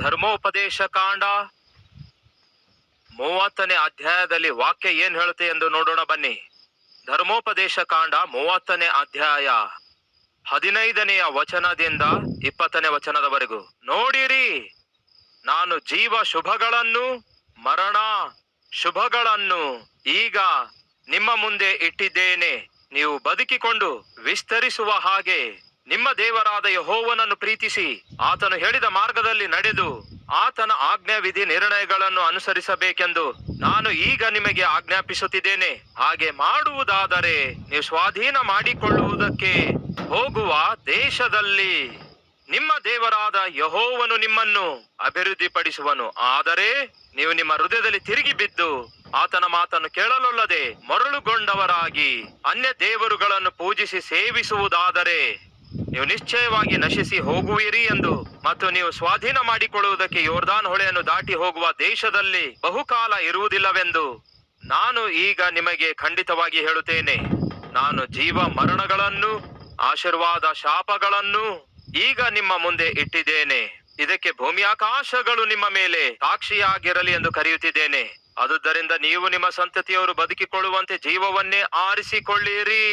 ಧರ್ಮೋಪದೇಶ ಕಾಂಡ ಮೂವತ್ತನೇ ಅಧ್ಯಾಯದಲ್ಲಿ ವಾಕ್ಯ ಏನ್ ಹೇಳುತ್ತೆ ಎಂದು ನೋಡೋಣ ಬನ್ನಿ. ಧರ್ಮೋಪದೇಶ ಕಾಂಡ ಮೂವತ್ತನೇ ಅಧ್ಯಾಯ ಹದಿನೈದನೆಯ ವಚನದಿಂದ ಇಪ್ಪತ್ತನೇ ವಚನದವರೆಗೂ. ನೋಡಿರಿ, ನಾನು ಜೀವ ಶುಭಗಳನ್ನು, ಮರಣ ಶುಭಗಳನ್ನು ಈಗ ನಿಮ್ಮ ಮುಂದೆ ಇಟ್ಟಿದ್ದೇನೆ. ನೀವು ಬದುಕಿಕೊಂಡು ವಿಸ್ತರಿಸುವ ಹಾಗೆ ನಿಮ್ಮ ದೇವರಾದ ಯಹೋವನನ್ನು ಪ್ರೀತಿಸಿ ಆತನು ಹೇಳಿದ ಮಾರ್ಗದಲ್ಲಿ ನಡೆದು ಆತನ ಆಜ್ಞಾ ವಿಧಿ ನಿರ್ಣಯಗಳನ್ನು ಅನುಸರಿಸಬೇಕೆಂದು ನಾನು ಈಗ ನಿಮಗೆ ಆಜ್ಞಾಪಿಸುತ್ತಿದ್ದೇನೆ. ಹಾಗೆ ಮಾಡುವುದಾದರೆ ನೀವು ಸ್ವಾಧೀನ ಮಾಡಿಕೊಳ್ಳುವುದಕ್ಕೆ ಹೋಗುವ ದೇಶದಲ್ಲಿ ನಿಮ್ಮ ದೇವರಾದ ಯಹೋವನು ನಿಮ್ಮನ್ನು ಅಭಿವೃದ್ಧಿಪಡಿಸುವನು. ಆದರೆ ನೀವು ನಿಮ್ಮ ಹೃದಯದಲ್ಲಿ ತಿರುಗಿ ಬಿದ್ದು ಆತನ ಮಾತನ್ನು ಕೇಳಲೊಲ್ಲದೆ ಮರಳುಗೊಂಡವರಾಗಿ ಅನ್ಯ ದೇವರುಗಳನ್ನು ಪೂಜಿಸಿ ಸೇವಿಸುವುದಾದರೆ ನೀವು ನಿಶ್ಚಯವಾಗಿ ನಶಿಸಿ ಹೋಗುವಿರಿ ಎಂದು ಮತ್ತು ನೀವು ಸ್ವಾಧೀನ ಮಾಡಿಕೊಳ್ಳುವುದಕ್ಕೆ ಯೋರ್ದಾನ್ ಹೊಳೆಯನ್ನು ದಾಟಿ ಹೋಗುವ ದೇಶದಲ್ಲಿ ಬಹುಕಾಲ ಇರುವುದಿಲ್ಲವೆಂದು ನಾನು ಈಗ ನಿಮಗೆ ಖಂಡಿತವಾಗಿ ಹೇಳುತ್ತೇನೆ. ನಾನು ಜೀವ ಮರಣಗಳನ್ನು ಆಶೀರ್ವಾದ ಶಾಪಗಳನ್ನು ಈಗ ನಿಮ್ಮ ಮುಂದೆ ಇಟ್ಟಿದ್ದೇನೆ. ಇದಕ್ಕೆ ಭೂಮಿಯಾಕಾಶಗಳು ನಿಮ್ಮ ಮೇಲೆ ಸಾಕ್ಷಿಯಾಗಿರಲಿ ಎಂದು ಕರೆಯುತ್ತಿದ್ದೇನೆ. ಅದುದರಿಂದ ನೀವು ನಿಮ್ಮ ಸಂತತಿಯವರು ಬದುಕಿಕೊಳ್ಳುವಂತೆ ಜೀವವನ್ನೇ ಆರಿಸಿಕೊಳ್ಳಿರಿ.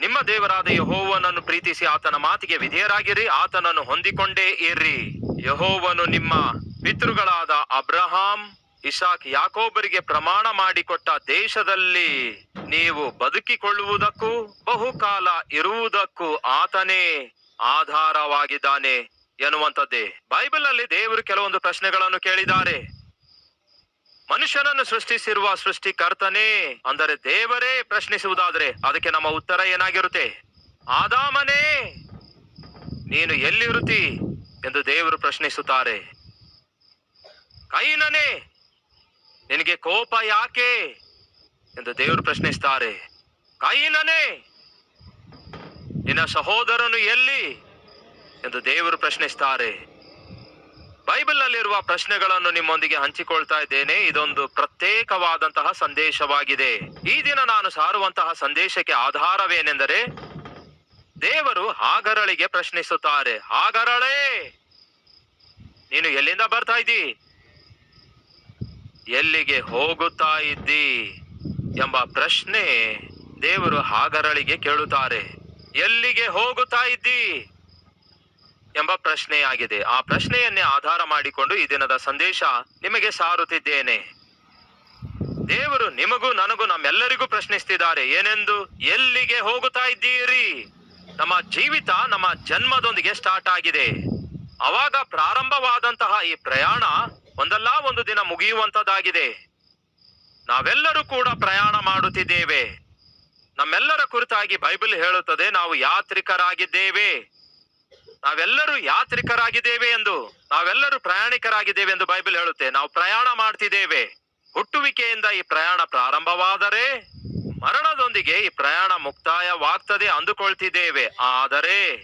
ನಿಮ್ಮ ದೇವರಾದ ಯಹೋವನನ್ನು ಪ್ರೀತಿಸಿ ಆತನ ಮಾತಿಗೆ ವಿಧೇಯರಾಗಿರಿ, ಆತನನ್ನು ಹೊಂದಿಕೊಂಡೇ ಇರ್ರಿ ಯಹೋವನು ನಿಮ್ಮ ಪಿತೃಗಳಾದ ಅಬ್ರಹಾಂ, ಇಸಾಕ್ ಯಾಕೋಬರಿಗೆ ಪ್ರಮಾಣ ಮಾಡಿಕೊಟ್ಟ ದೇಶದಲ್ಲಿ ನೀವು ಬದುಕಿಕೊಳ್ಳುವುದಕ್ಕೂ, ಬಹುಕಾಲ ಇರುವುದಕ್ಕೂ ಆತನೇ ಆಧಾರವಾಗಿದ್ದಾನೆ ಎನ್ನುವಂಥದ್ದೇ. ಬೈಬಲ್ ಅಲ್ಲಿ ದೇವರು ಕೆಲವೊಂದು ಪ್ರಶ್ನೆಗಳನ್ನು ಕೇಳಿದ್ದಾರೆ. ಮನುಷ್ಯನನ್ನು ಸೃಷ್ಟಿಸಿರುವ ಸೃಷ್ಟಿಕರ್ತನೇ, ಅಂದರೆ ದೇವರೇ ಪ್ರಶ್ನಿಸುವುದಾದ್ರೆ ಅದಕ್ಕೆ ನಮ್ಮ ಉತ್ತರ ಏನಾಗಿರುತ್ತೆ? ಆದಾಮನೇ, ನೀನು ಎಲ್ಲಿರುತ್ತಿ ಎಂದು ದೇವರು ಪ್ರಶ್ನಿಸುತ್ತಾರೆ. ಕೈನನೇ, ನಿನಗೆ ಕೋಪ ಯಾಕೆ ಎಂದು ದೇವರು ಪ್ರಶ್ನಿಸ್ತಾರೆ. ಕೈನನೇ, ನಿನ್ನ ಸಹೋದರನು ಎಲ್ಲಿ ಎಂದು ದೇವರು ಪ್ರಶ್ನಿಸ್ತಾರೆ. ಬೈಬಲ್ ನಲ್ಲಿರುವ ಪ್ರಶ್ನೆಗಳನ್ನು ನಿಮ್ಮೊಂದಿಗೆ ಹಂಚಿಕೊಳ್ತಾ ಇದ್ದೇನೆ. ಇದೊಂದು ಪ್ರತ್ಯೇಕವಾದಂತಹ ಸಂದೇಶವಾಗಿದೆ. ಈ ದಿನ ನಾನು ಸಾರುವಂತಹ ಸಂದೇಶಕ್ಕೆ ಆಧಾರವೇನೆಂದರೆ, ದೇವರು ಹಾಗರಳಿಗೆ ಪ್ರಶ್ನಿಸುತ್ತಾರೆ. ಹಾಗರಳೇ! ನೀನು ಎಲ್ಲಿಂದ ಬರ್ತಾ ಇದ್ದೀ? ಎಲ್ಲಿಗೆ ಹೋಗುತ್ತಾ ಇದ್ದೀ? ಎಂಬ ಪ್ರಶ್ನೆ ದೇವರು ಹಾಗರಳಿಗೆ ಕೇಳುತ್ತಾರೆ. ಎಲ್ಲಿಗೆ ಹೋಗುತ್ತಾ ಇದ್ದಿ? ಎಂಬ ಪ್ರಶ್ನೆಯಾಗಿದೆ ಆ ಪ್ರಶ್ನೆಯನ್ನೇ ಆಧಾರ ಮಾಡಿಕೊಂಡು ಈ ದಿನದ ಸಂದೇಶ ನಿಮಗೆ ಸಾರುತ್ತಿದ್ದೇನೆ. ದೇವರು ನಿಮಗೂ ನನಗೂ ನಮ್ಮೆಲ್ಲರಿಗೂ ಪ್ರಶ್ನಿಸ್ತಿದ್ದಾರೆ. ಏನೆಂದು? ಎಲ್ಲಿಗೆ ಹೋಗುತ್ತಾ ಇದ್ದೀರಿ? ನಮ್ಮ ಜೀವಿತ ನಮ್ಮ ಜನ್ಮದೊಂದಿಗೆ ಸ್ಟಾರ್ಟ್ ಆಗಿದೆ. ಅವಾಗ ಪ್ರಾರಂಭವಾದಂತಹ ಈ ಪ್ರಯಾಣ ಒಂದಲ್ಲ, ಒಂದು ದಿನ ಮುಗಿಯುವಂತದ್ದಾಗಿದೆ. ನಾವೆಲ್ಲರೂ ಕೂಡ ಪ್ರಯಾಣ ಮಾಡುತ್ತಿದ್ದೇವೆ. ನಮ್ಮೆಲ್ಲರ ಕುರಿತಾಗಿ ಬೈಬಲ್ ಹೇಳುತ್ತದೆ, ನಾವು ಯಾತ್ರಿಕರಾಗಿದ್ದೇವೆ. ನಾವೆಲ್ಲರೂ ಯಾತ್ರಿಕರಾಗಿದ್ದೇವೆ ಎಂದು, ನಾವೆಲ್ಲರೂ ಪ್ರಯಾಣಿಕರಾಗಿದ್ದೇವೆ ಎಂದು ಬೈಬಲ್ ಹೇಳುತ್ತೆ. ನಾವು ಪ್ರಯಾಣ ಮಾಡ್ತಿದ್ದೇವೆ. ಹುಟ್ಟುವಿಕೆಯಿಂದ ಈ ಪ್ರಯಾಣ ಪ್ರಾರಂಭವಾದರೆ, ಮರಣದೊಂದಿಗೆ ಈ ಪ್ರಯಾಣ ಮುಕ್ತಾಯವಾಗ್ತದೆ ಅಂದುಕೊಳ್ತಿದ್ದೇವೆ. ಆದರೆ,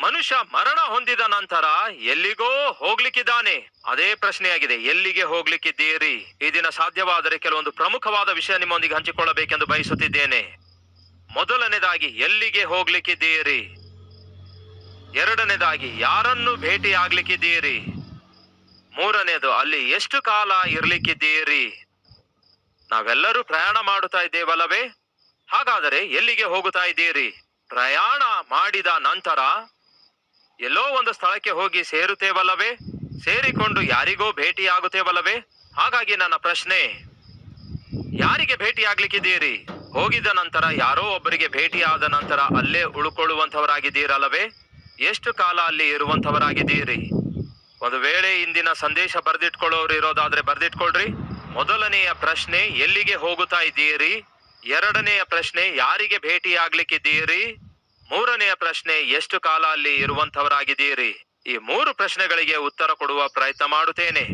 ಮನುಷ್ಯ ಮರಣ ಹೊಂದಿದ ನಂತರ ಎಲ್ಲಿಗೋ ಹೋಗ್ಲಿಕ್ಕಿದ್ದಾನೆ. ಅದೇ ಪ್ರಶ್ನೆಯಾಗಿದೆ, ಎಲ್ಲಿಗೆ ಹೋಗ್ಲಿಕ್ಕಿದ್ದೀರಿ? ಈ ದಿನ ಸಾಧ್ಯವಾದರೆ ಕೆಲವೊಂದು ಪ್ರಮುಖವಾದ ವಿಷಯ ನಿಮ್ಮೊಂದಿಗೆ ಹಂಚಿಕೊಳ್ಳಬೇಕೆಂದು ಬಯಸುತ್ತಿದ್ದೇನೆ. ಮೊದಲನೇದಾಗಿ, ಎಲ್ಲಿಗೆ ಹೋಗ್ಲಿಕ್ಕಿದ್ದೀರಿ? ಎರಡನೇದಾಗಿ, ಯಾರನ್ನು ಭೇಟಿ ಆಗ್ಲಿಕ್ಕಿದ್ದೀರಿ ಮೂರನೇದು, ಅಲ್ಲಿ ಎಷ್ಟು ಕಾಲ ಇರ್ಲಿಕ್ಕಿದ್ದೀರಿ? ನಾವೆಲ್ಲರೂ ಪ್ರಯಾಣ ಮಾಡುತ್ತಾ ಇದ್ದೇವಲ್ಲವೇ? ಹಾಗಾದರೆ ಎಲ್ಲಿಗೆ ಹೋಗುತ್ತಾ ಇದ್ದೀರಿ? ಪ್ರಯಾಣ ಮಾಡಿದ ನಂತರ ಎಲ್ಲೋ ಒಂದು ಸ್ಥಳಕ್ಕೆ ಹೋಗಿ ಸೇರುತ್ತೇವಲ್ಲವೇ? ಸೇರಿಕೊಂಡು ಯಾರಿಗೋ ಭೇಟಿಯಾಗುತ್ತೇವಲ್ಲವೇ? ಹಾಗಾಗಿ ನನ್ನ ಪ್ರಶ್ನೆ, ಯಾರಿಗೆ ಭೇಟಿ ಆಗ್ಲಿಕ್ಕಿದ್ದೀರಿ ಹೋಗಿದ ನಂತರ ಯಾರೋ ಒಬ್ಬರಿಗೆ ಭೇಟಿಯಾದ ನಂತರ ಅಲ್ಲೇ ಉಳ್ಕೊಳ್ಳುವಂತವರಾಗಿದ್ದೀರಲ್ಲವೇ ಎಷ್ಟು ಕಾಲ ಅಲ್ಲಿ ಇರುವಂತವರಾಗಿದ್ದೀರಿ ಒಂದು ವೇಳೆ ಇಂದಿನ ಸಂದೇಶ ಬರೆದಿಟ್ಕೊಳ್ಳೋರು ಇರೋದಾದ್ರೆ ಬರೆದಿಟ್ಕೊಳ್ರಿ. ಮೊದಲನೆಯ ಪ್ರಶ್ನೆ, ಎಲ್ಲಿಗೆ ಹೋಗುತ್ತಾ ಇದ್ದೀರಿ? ಎರಡನೆಯ ಪ್ರಶ್ನೆ, ಯಾರಿಗೆ ಭೇಟಿ ಆಗ್ಲಿಕ್ಕಿದ್ದೀರಿ ಮೂರನೆಯ ಪ್ರಶ್ನೆ, ಎಷ್ಟು ಕಾಲ ಅಲ್ಲಿ ಇರುವಂತವರಾಗಿದ್ದೀರಿ ಈ ಮೂರು ಪ್ರಶ್ನೆಗಳಿಗೆ ಉತ್ತರ ಕೊಡುವ ಪ್ರಯತ್ನ ಮಾಡುತ್ತೇನೆ.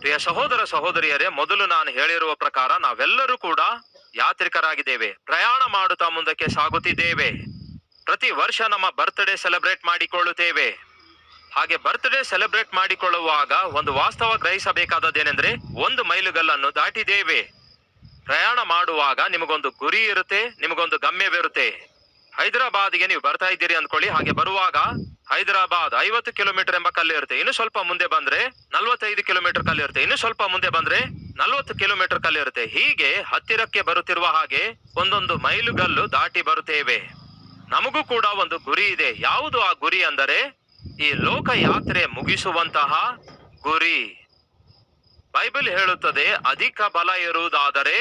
ಪ್ರಿಯ ಸಹೋದರ ಸಹೋದರಿಯರೇ, ಮೊದಲು ನಾನು ಹೇಳಿರುವ ಪ್ರಕಾರ ನಾವೆಲ್ಲರೂ ಕೂಡ ಯಾತ್ರಿಕರಾಗಿದ್ದೇವೆ. ಪ್ರಯಾಣ ಮಾಡುತ್ತಾ ಮುಂದಕ್ಕೆ ಸಾಗುತ್ತಿದ್ದೇವೆ. ಪ್ರತಿ ವರ್ಷ ನಮ್ಮ ಬರ್ತ್ಡೇ ಸೆಲೆಬ್ರೇಟ್ ಮಾಡಿಕೊಳ್ಳುತ್ತೇವೆ. ಹಾಗೆ ಬರ್ತ್ಡೇ ಸೆಲೆಬ್ರೇಟ್ ಮಾಡಿಕೊಳ್ಳುವಾಗ ಒಂದು ವಾಸ್ತವ ಗ್ರಹಿಸಬೇಕಾದದ್ದೇನೆಂದ್ರೆ ಒಂದು ಮೈಲುಗಲ್ಲನ್ನು ದಾಟಿದ್ದೇವೆ. ಪ್ರಯಾಣ ಮಾಡುವಾಗ ನಿಮಗೊಂದು ಗುರಿ ಇರುತ್ತೆ, ನಿಮಗೊಂದು ಗಮ್ಯವಿರುತ್ತೆ. ಹೈದರಾಬಾದ್ಗೆ ನೀವು ಬರ್ತಾ ಇದ್ದೀರಿ ಅಂದ್ಕೊಳ್ಳಿ, ಹಾಗೆ ಬರುವಾಗ ಹೈದರಾಬಾದ್ ಐವತ್ತು ಕಿಲೋಮೀಟರ್ ಎಂಬ ಕಲ್ಲು ಇರುತ್ತೆ, ಇನ್ನು ಸ್ವಲ್ಪ ಮುಂದೆ ಬಂದ್ರೆ ನಲ್ವತ್ತೈದು ಕಿಲೋಮೀಟರ್ ಕಲ್ಲು ಇರುತ್ತೆ, ಇನ್ನು ಸ್ವಲ್ಪ ಮುಂದೆ ಬಂದ್ರೆ ನಲ್ವತ್ತು ಕಿಲೋಮೀಟರ್ ಕಲ್ಲು ಇರುತ್ತೆ. ಹೀಗೆ ಹತ್ತಿರಕ್ಕೆ ಬರುತ್ತಿರುವ ಹಾಗೆ ಒಂದೊಂದು ಮೈಲುಗಲ್ಲು ದಾಟಿ ಬರುತ್ತೇವೆ. ನಮಗೂ ಕೂಡ ಒಂದು ಗುರಿ ಇದೆ. ಯಾವುದು ಆ ಗುರಿ ಅಂದರೆ ಈ ಲೋಕ ಯಾತ್ರೆ ಮುಗಿಸುವಂತಹ ಗುರಿ. ಬೈಬಲ್ ಹೇಳುತ್ತದೆ, ಅಧಿಕ ಬಲ ಇರುವುದಾದರೆ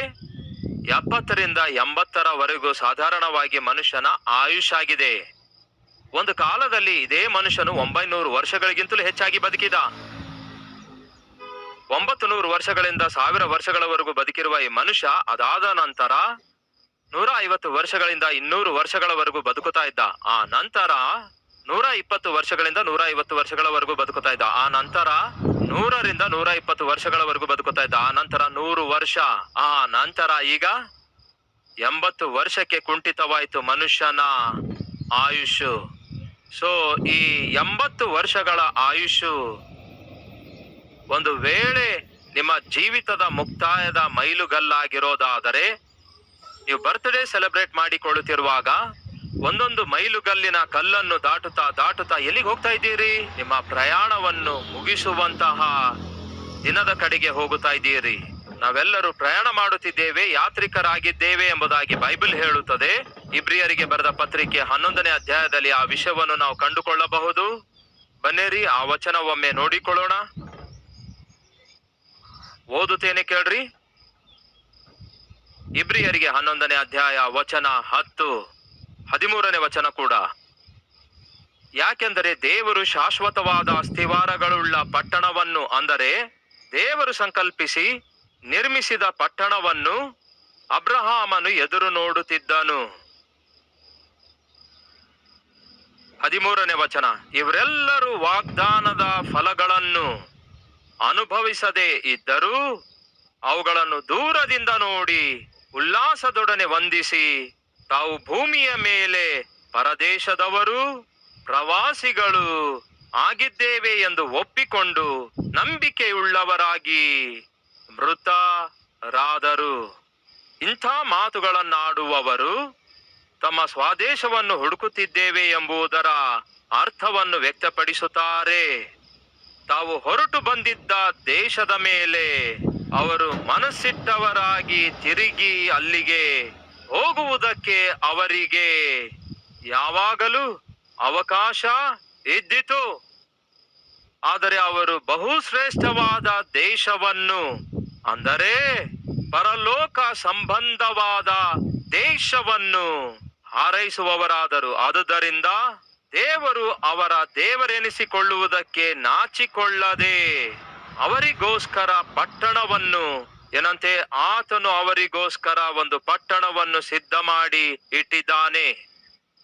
ಎಪ್ಪತ್ತರಿಂದ ಎಂಬತ್ತರವರೆಗೂ ಸಾಧಾರಣವಾಗಿ ಮನುಷ್ಯನ ಆಯುಷ್ ಆಗಿದೆ ಒಂದು ಕಾಲದಲ್ಲಿ ಇದೇ ಮನುಷ್ಯನು ಒಂಬೈನೂರು ವರ್ಷಗಳಿಗಿಂತಲೂ ಹೆಚ್ಚಾಗಿ ಬದುಕಿದ. ಒಂಬತ್ತು ನೂರು ವರ್ಷಗಳಿಂದ ಸಾವಿರ ವರ್ಷಗಳವರೆಗೂ ಬದುಕಿರುವ ಈ ಮನುಷ್ಯ ಅದಾದ ನಂತರ ನೂರ ಐವತ್ತು ವರ್ಷಗಳಿಂದ ಇನ್ನೂರು ವರ್ಷಗಳವರೆಗೂ ಬದುಕುತ್ತಾ ಇದ್ದ. ಆ ನಂತರ ನೂರ ಇಪ್ಪತ್ತು ವರ್ಷಗಳಿಂದ ನೂರ ಐವತ್ತು ವರ್ಷಗಳವರೆಗೂ ಬದುಕುತ್ತಾ ಇದ್ದ. ಆ ನಂತರ ನೂರರಿಂದ ನೂರ ಇಪ್ಪತ್ತು ವರ್ಷಗಳವರೆಗೂ ಬದುಕುತ್ತಾ ಇದ್ದ. ಆ ನಂತರ ನೂರು ವರ್ಷ. ಆ ನಂತರ ಈಗ ಎಂಬತ್ತು ವರ್ಷಕ್ಕೆ ಕುಂಠಿತವಾಯಿತು ಮನುಷ್ಯನ ಆಯುಷು. ಸೊ ಈ ಎಂಬತ್ತು ವರ್ಷಗಳ ಆಯುಷು ಒಂದು ವೇಳೆ ನಿಮ್ಮ ಜೀವಿತದ ಮುಕ್ತಾಯದ ಮೈಲುಗಲ್ಲಾಗಿರೋದಾದರೆ ನೀವು ಬರ್ತ್ಡೇ ಸೆಲೆಬ್ರೇಟ್ ಮಾಡಿಕೊಳ್ಳುತ್ತಿರುವಾಗ ಒಂದೊಂದು ಮೈಲುಗಲ್ಲಿನ ಕಲ್ಲನ್ನು ದಾಟುತ್ತಾ ದಾಟುತ್ತಾ ಎಲ್ಲಿಗೆ ಹೋಗ್ತಾ ಇದ್ದೀರಿ? ನಿಮ್ಮ ಪ್ರಯಾಣವನ್ನು ಮುಗಿಸುವಂತಹ ದಿನದ ಕಡೆಗೆ ಹೋಗುತ್ತಾ ಇದ್ದೀರಿ. ನಾವೆಲ್ಲರೂ ಪ್ರಯಾಣ ಮಾಡುತ್ತಿದ್ದೇವೆ, ಯಾತ್ರಿಕರಾಗಿದ್ದೇವೆ ಎಂಬುದಾಗಿ ಬೈಬಲ್ ಹೇಳುತ್ತದೆ. ಇಬ್ರಿಯರಿಗೆ ಬರೆದ ಪತ್ರಿಕೆ ಹನ್ನೊಂದನೇ ಅಧ್ಯಾಯದಲ್ಲಿ ಆ ವಿಷಯವನ್ನು ನಾವು ಕಂಡುಕೊಳ್ಳಬಹುದು. ಬನ್ನೇರಿ, ಆ ವಚನ ಒಮ್ಮೆ ನೋಡಿಕೊಳ್ಳೋಣ. ಓದುತ್ತೇನೆ ಕೇಳ್ರಿ. ಇಬ್ರಿಯರಿಗೆ ಹನ್ನೊಂದನೇ ಅಧ್ಯಾಯ ವಚನ ಹತ್ತು, ಹದಿಮೂರನೇ ವಚನ ಕೂಡ. ಯಾಕೆಂದರೆ ದೇವರು ಶಾಶ್ವತವಾದ ಅಸ್ಥಿವಾರಗಳುಳ್ಳ ಪಟ್ಟಣವನ್ನು ಅಂದರೆ ದೇವರು ಸಂಕಲ್ಪಿಸಿ ನಿರ್ಮಿಸಿದ ಪಟ್ಟಣವನ್ನು ಅಬ್ರಹಾಮನು ಎದುರು ನೋಡುತ್ತಿದ್ದನು. ಹದಿಮೂರನೇ ವಚನ, ಇವರೆಲ್ಲರೂ ವಾಗ್ದಾನದ ಫಲಗಳನ್ನು ಅನುಭವಿಸದೇ ಇದ್ದರೂ ಅವುಗಳನ್ನು ದೂರದಿಂದ ನೋಡಿ ಉಲ್ಲಾಸದೊಡನೆ ವಂದಿಸಿ ತಾವು ಭೂಮಿಯ ಮೇಲೆ ಪರದೇಶದವರು, ಪ್ರವಾಸಿಗಳು ಆಗಿದ್ದೇವೆ ಎಂದು ಒಪ್ಪಿಕೊಂಡು ನಂಬಿಕೆಯುಳ್ಳವರಾಗಿ ಮೃತರಾದರು. ಇಂಥ ಮಾತುಗಳನ್ನಾಡುವವರು ತಮ್ಮ ಸ್ವದೇಶವನ್ನು ಹುಡುಕುತ್ತಿದ್ದೇವೆ ಎಂಬುದರ ಅರ್ಥವನ್ನು ವ್ಯಕ್ತಪಡಿಸುತ್ತಾರೆ. ತಾವು ಹೊರಟು ಬಂದಿದ್ದ ದೇಶದ ಮೇಲೆ ಅವರು ಮನಸ್ಸಿಟ್ಟವರಾಗಿ ತಿರುಗಿ ಅಲ್ಲಿಗೆ ಹೋಗುವುದಕ್ಕೆ ಅವರಿಗೆ ಯಾವಾಗಲೂ ಅವಕಾಶ ಇದ್ದಿತು. ಆದರೆ ಅವರು ಬಹುಶ್ರೇಷ್ಠವಾದ ದೇಶವನ್ನು, ಅಂದರೆ ಪರಲೋಕ ಸಂಬಂಧವಾದ ದೇಶವನ್ನು ಹಾರೈಸುವವರಾದರು. ಆದುದರಿಂದ ದೇವರು ಅವರ ದೇವರೆನಿಸಿಕೊಳ್ಳುವುದಕ್ಕೆ ನಾಚಿಕೊಳ್ಳದೆ ಅವರಿಗೋಸ್ಕರ ಪಟ್ಟಣವನ್ನು, ಏನಂತೆ, ಆತನು ಅವರಿಗೋಸ್ಕರ ಒಂದು ಪಟ್ಟಣವನ್ನು ಸಿದ್ಧ ಮಾಡಿ ಇಟ್ಟಿದ್ದಾನೆ.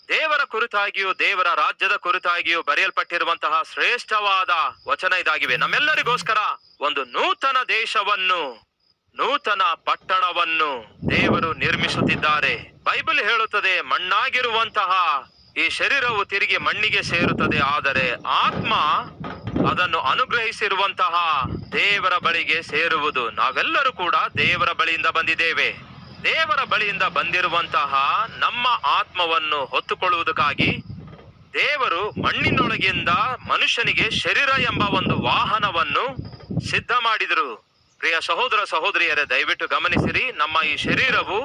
ದೇವರ ಕುರಿತಾಗಿಯೂ, ದೇವರ ರಾಜ್ಯದ ಕುರಿತಾಗಿಯೂ ಬರೆಯಲ್ಪಟ್ಟಿರುವಂತಹ ಶ್ರೇಷ್ಠವಾದ ವಚನ ಇದಾಗಿವೆ. ನಮ್ಮೆಲ್ಲರಿಗೋಸ್ಕರ ಒಂದು ನೂತನ ದೇಶವನ್ನು, ನೂತನ ಪಟ್ಟಣವನ್ನು ದೇವರು ನಿರ್ಮಿಸುತ್ತಿದ್ದಾರೆ. ಬೈಬಲ್ ಹೇಳುತ್ತದೆ, ಮಣ್ಣಾಗಿರುವಂತಹ ಈ ಶರೀರವು ತಿರುಗಿ ಮಣ್ಣಿಗೆ ಸೇರುತ್ತದೆ, ಆದರೆ ಆತ್ಮ ಅದನ್ನು ಅನುಗ್ರಹಿಸಿರುವಂತಹ ದೇವರ ಬಳಿಗೆ ಸೇರುವುದು. ನಾವೆಲ್ಲರೂ ಕೂಡ ದೇವರ ಬಳಿಯಿಂದ ಬಂದಿದ್ದೇವೆ. ದೇವರ ಬಳಿಯಿಂದ ಬಂದಿರುವಂತಹ ನಮ್ಮ ಆತ್ಮವನ್ನು ಹೊತ್ತುಕೊಳ್ಳುವುದಕ್ಕಾಗಿ ದೇವರು ಮಣ್ಣಿನೊಳಗಿಂದ ಮನುಷ್ಯನಿಗೆ ಶರೀರ ಎಂಬ ಒಂದು ವಾಹನವನ್ನು ಸಿದ್ಧ ಮಾಡಿದರು ಪ್ರಿಯ ಸಹೋದರ ಸಹೋದರಿಯರೇ, ದಯವಿಟ್ಟು ಗಮನಿಸಿರಿ, ನಮ್ಮ ಈ ಶರೀರವು